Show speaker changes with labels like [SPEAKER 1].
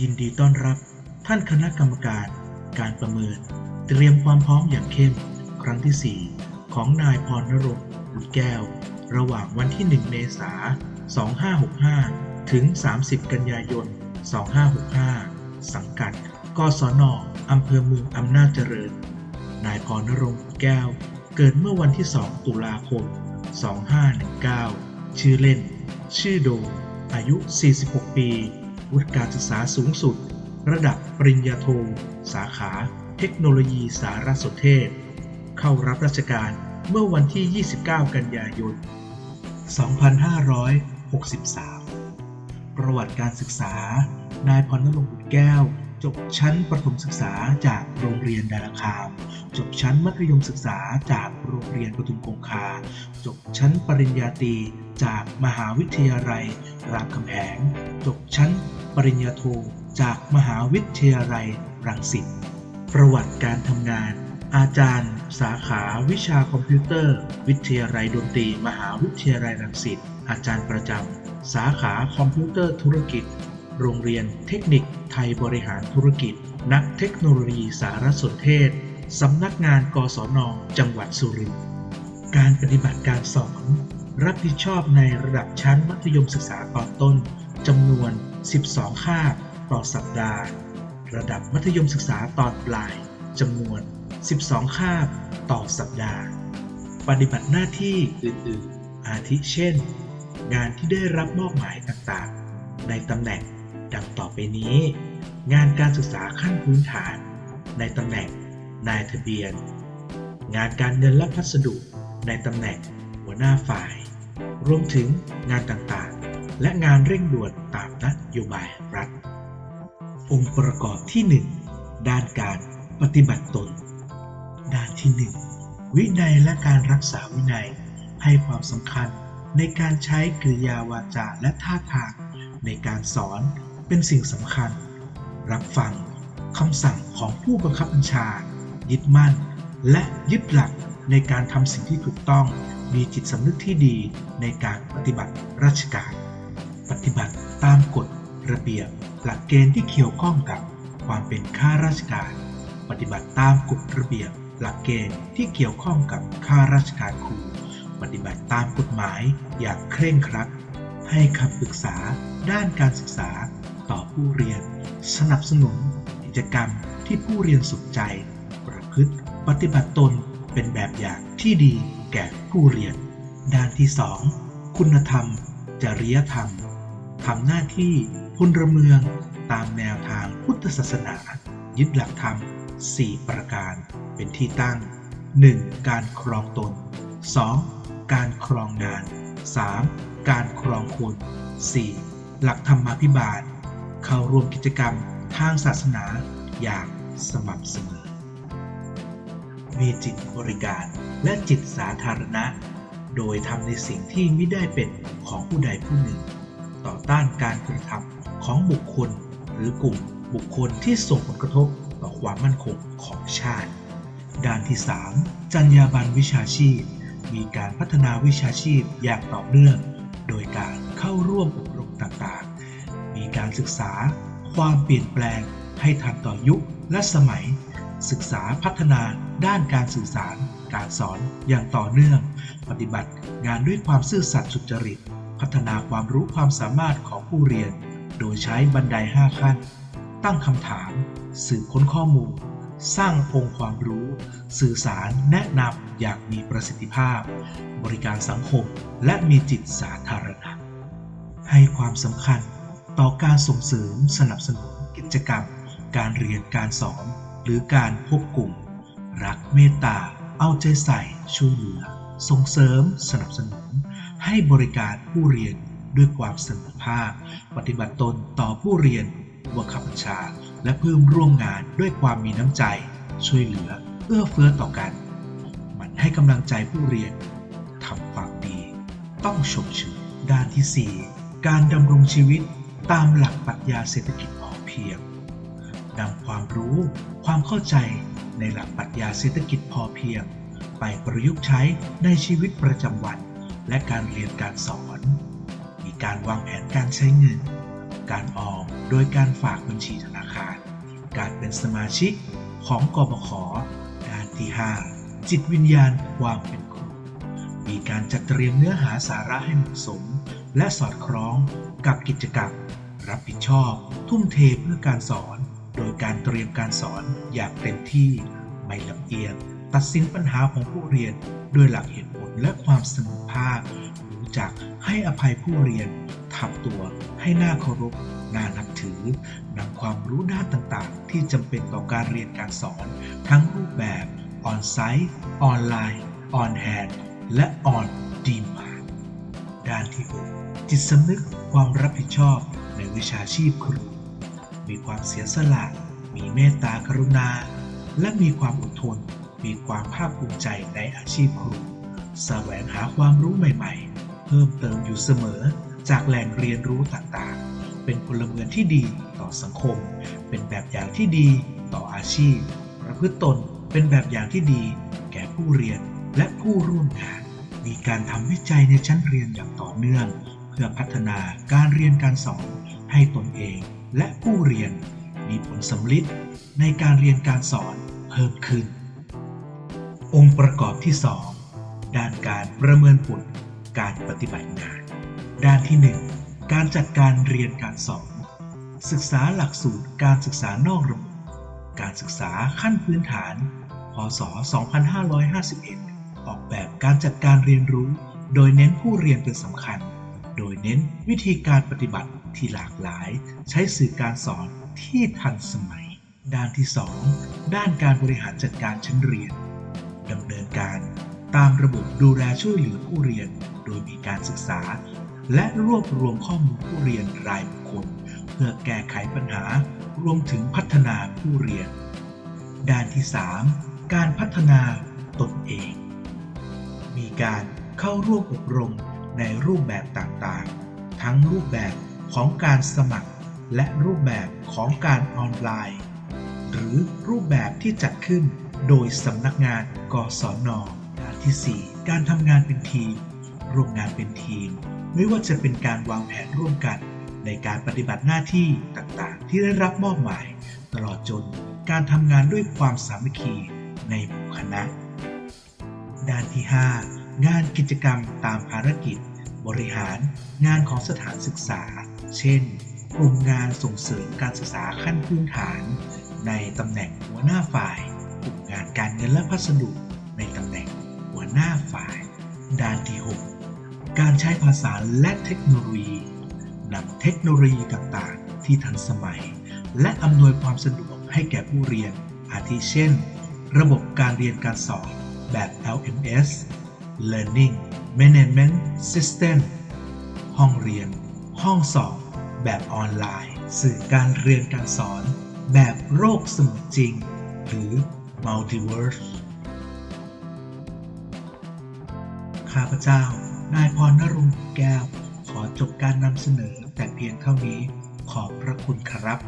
[SPEAKER 1] ยินดีต้อนรับท่านคณะกรรมการการประเมิน เตรียมความพร้อมอย่างเข้ม ครั้งที่ 4 ของนายพรนรงค์บุตรแก้ว ระหว่างวันที่ 1 เมษายน 2565 ถึง 30 กันยายน 2565 สังกัด กศนอำเภอเมืองอำนาจเจริญ นายพรนรงค์บุตรแก้ว เกิดเมื่อวันที่ 2 ตุลาคม 2519 ชื่อเล่น ชื่อโดอายุ 46 ปี วุฒิการศึกษาสูงสุด ระดับปริญญาโท สาขา เทคโนโลยีสารสนเทศ เข้ารับราชการเมื่อวันที่ 29 กันยายน 2563 ประวัติการศึกษา นายพรณรงค์บุตรแก้ว จบชั้นประถมศึกษาจากโรงเรียนดาราคาม จบชั้นมัธยมศึกษาจากโรงเรียนปทุมคงคา จบชั้นปริญญาตรีจากมหาวิทยาลัย รามคำแหง จบชั้น ปริญญาโทจากมหาวิทยาลัยรังสิต ประวัติการทำงาน อาจารย์ สาขาวิชาคอมพิวเตอร์ วิทยาลัยดนตรี มหาวิทยาลัยรังสิต อาจารย์ประจำ สาขาคอมพิวเตอร์ธุรกิจ โรงเรียนเทคนิคไทยบริหารธุรกิจ นักเทคโนโลยีสารสนเทศ สำนักงานกศน จังหวัดสุรินทร์ การปฏิบัติการสอน รับผิดชอบในระดับชั้นมัธยมศึกษาตอนต้นจำนวน 12 คาบต่อสัปดาห์ ระดับมัธยมศึกษาตอนปลายจำนวน 12 คาบต่อสัปดาห์ ปฏิบัติหน้าที่อื่น ๆ อาทิเช่น งานที่ได้รับมอบหมายต่าง ๆ ในตำแหน่งดังต่อไปนี้ งานการศึกษาขั้นพื้นฐาน ในตำแหน่งนายทะเบียน งานการเงินและพัสดุในตำแหน่งหัวหน้าฝ่าย รวมถึงงานต่าง ๆ และงานเร่งด่วนตามนโยบายรัฐ องค์ประกอบที่ 1 ด้านการปฏิบัติตน ด้านที่ 1 วินัยและการรักษาวินัย ให้ความสำคัญในการใช้กริยาวาจาและท่าทางในการสอนเป็นสิ่งสำคัญ รับฟังคำสั่งของผู้บังคับบัญชา ยึดมั่น และยึดหลักในการทำสิ่งที่ถูกต้องมีจิตสำนึกที่ดีในการปฏิบัติราชการ ปฏิบัติตามกฎระเบียบหลักเกณฑ์ที่เกี่ยวข้องกับความเป็นข้าราชการ ปฏิบัติตามกฎระเบียบหลักเกณฑ์ที่เกี่ยวข้องกับข้าราชการครู ปฏิบัติตามกฎหมายอย่างเคร่งครัด ให้คำปรึกษาด้านการศึกษาต่อผู้เรียน สนับสนุนกิจกรรมที่ผู้เรียนสนใจ ประพฤติปฏิบัติตนเป็นแบบอย่างที่ดีแก่ผู้เรียน ด้านที่ 2 คุณธรรม จริยธรรม ทำหน้าที่พลเมืองตามแนวทางพุทธศาสนา ยึดหลักธรรม 4 ประการเป็นที่ตั้ง 1. การครองตน 2. การครองงาน 3. การครองคน 4. หลักธรรมาภิบาล เข้าร่วมกิจกรรมทางศาสนาอย่างสม่ำเสมอ มีจิตบริการและจิตสาธารณะ โดยทำในสิ่งที่ไม่ได้เป็นของผู้ใดผู้หนึ่ง ต่อต้านการกระทำของบุคคล หรือกลุ่มบุคคลที่ส่งผลกระทบต่อความมั่นคงของชาติ ด้านที่ 3 จรรยาบรรณวิชาชีพ มีการพัฒนาวิชาชีพอย่างต่อเนื่อง โดยการเข้าร่วมอบรมต่างๆ มีการศึกษา ความเปลี่ยนแปลงให้ทันต่อยุคและสมัย ศึกษาพัฒนาด้านการสื่อสาร การสอนอย่างต่อเนื่อง ปฏิบัติงานด้วยความซื่อสัตย์สุจริต พัฒนาความรู้ความสามารถของผู้เรียน โดยใช้บันได 5 ขั้น ตั้งคำถาม สืบค้นข้อมูล สร้างองค์ความรู้ สื่อสารแนะนำอย่างมีประสิทธิภาพ บริการสังคม และมีจิตสาธารณะ ให้ความสำคัญต่อการส่งเสริมสนับสนุนกิจกรรม การเรียนการสอน หรือการพบกลุ่ม รักเมตตา เอาใจใส่ช่วยเหลือ ส่งเสริมสนับสนุน ให้บริการผู้เรียนด้วยความเสมอภาค ปฏิบัติตนต่อผู้เรียนวังคับบัญชา และเพิ่มร่วมงานด้วยความมีน้ำใจ ช่วยเหลือเอื้อเฟื้อต่อกัน มันให้กำลังใจผู้เรียนทำความดี ต้องชมเชยด้านที่ 4 การดำรงชีวิตตามหลักปรัชญาเศรษฐกิจพอเพียงนำความรู้ความเข้าใจในหลักปรัชญาเศรษฐกิจพอเพียง ไปประยุกต์ใช้ในชีวิตประจำวัน และการเรียนการสอน มีการวางแผนการใช้เงิน การออมโดยการฝากบัญชีธนาคาร การเป็นสมาชิกของกบขด้านที่ 5 จิตวิญญาณความเป็นครู มีการจัดเตรียมเนื้อหาสาระให้เหมาะสม และสอดคล้องกับกิจกรรม รับผิดชอบ ทุ่มเทเพื่อการสอน โดยการเตรียมการสอนอย่างเต็มที่ไม่ลำเอียง ตัดสินปัญหาของผู้เรียนด้วยหลักเหตุผลและความเสมอภาครู้จักให้อภัยผู้เรียนทำตัวให้น่าเคารพน่านับถือนำความรู้ด้านต่างๆ ที่จำเป็นต่อการเรียนการสอน ทั้งรูปแบบออนไซต์ออนไลน์ออนแฮนและออนดีมาด้านที่ 6 จิตสำนึกความรับผิดชอบในวิชาชีพครู มีความเสียสละ มีเมตตากรุณา และมีความอดทน มีความภาคภูมิใจในอาชีพครูแสวงหาความรู้ใหม่ๆ เพิ่มเติมอยู่เสมอจากแหล่งเรียนรู้ต่างๆ เป็นพลเมืองที่ดีต่อสังคม เป็นแบบอย่างที่ดีต่ออาชีพ ประพฤติตนเป็นแบบอย่างที่ดี แก่ผู้เรียนและผู้ร่วมงาน มีการทำวิจัยในชั้นเรียนอย่างต่อเนื่อง เพื่อพัฒนาการเรียนการสอนให้ตนเองและผู้เรียน มีผลสำลิดในการเรียนการสอนเพิ่มขึ้น องค์ประกอบที่ 2 ด้านการประเมินผลการปฏิบัติงาน ด้านที่ 1 การจัดการเรียนการสอน ศึกษาหลักสูตรการศึกษานอกระบบ การศึกษาขั้นพื้นฐาน พศ 2551 ออกแบบการจัดการเรียนรู้ โดยเน้นผู้เรียนเป็นสำคัญ โดยเน้นวิธีการปฏิบัติที่หลากหลาย ใช้สื่อการสอนที่ทันสมัย ด้านที่ 2 ด้านการบริหารจัดการชั้นเรียน ดำเนินการ ตามระบบดูแลช่วยเหลือผู้เรียน โดยมีการศึกษา และรวบรวมข้อมูลผู้เรียนรายบุคคล เพื่อแก้ไขปัญหารวมถึงพัฒนาผู้เรียน ด้านที่ 3 การพัฒนาตนเอง มีการเข้าร่วมอบรมในรูปแบบต่างๆ ทั้งรูปแบบของการสมัคร และรูปแบบของการออนไลน์ หรือรูปแบบที่จัดขึ้น โดยสำนักงานกศนดานที่ 4 การทำงานเป็นทีมร่วมงานเป็นทีม ไม่ว่าจะเป็นการวางแผนร่วมกัน ในการปฏิบัติหน้าที่ต่างๆ ที่ได้รับมอบหมาย ตลอดจนการทำงานด้วยความสามัคคีในหมู่คณะ ด้านที่ 5 งานกิจกรรมตามภารกิจ บริหารงานของสถานศึกษา เช่น กลุ่มงานส่งเสริมการศึกษาขั้นพื้นฐาน ในตำแหน่งหัวหน้าฝ่าย กลุ่มงานการเงินและพัสดุในตำแหน่งหัวหน้าฝ่าย ด้านที่ 6 การใช้ภาษาและเทคโนโลยีนำเทคโนโลยีต่างๆ ที่ทันสมัย และอำนวยความสะดวกให้แก่ผู้เรียน อาทิเช่น ระบบการเรียนการสอนแบบ LMS Learning Management System ห้องเรียน ห้องสอบแบบออนไลน์ สื่อการเรียนการสอน แบบโลกเสมือนจริง หรือ Multiverse ข้าพเจ้า นายพรนรงแก้ว ขอจบการนำเสนอแต่เพียงเท่านี้ ขอบพระคุณครับ